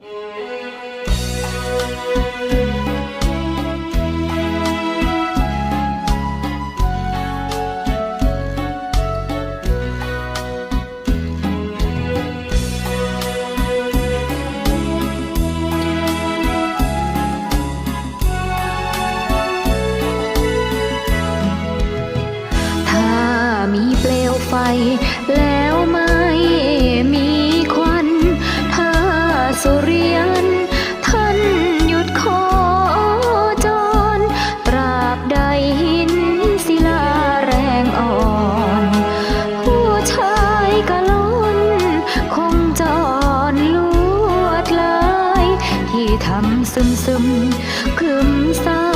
ถ้ามีเปลวไฟแล้ว ซึมซึมคึมเศร้า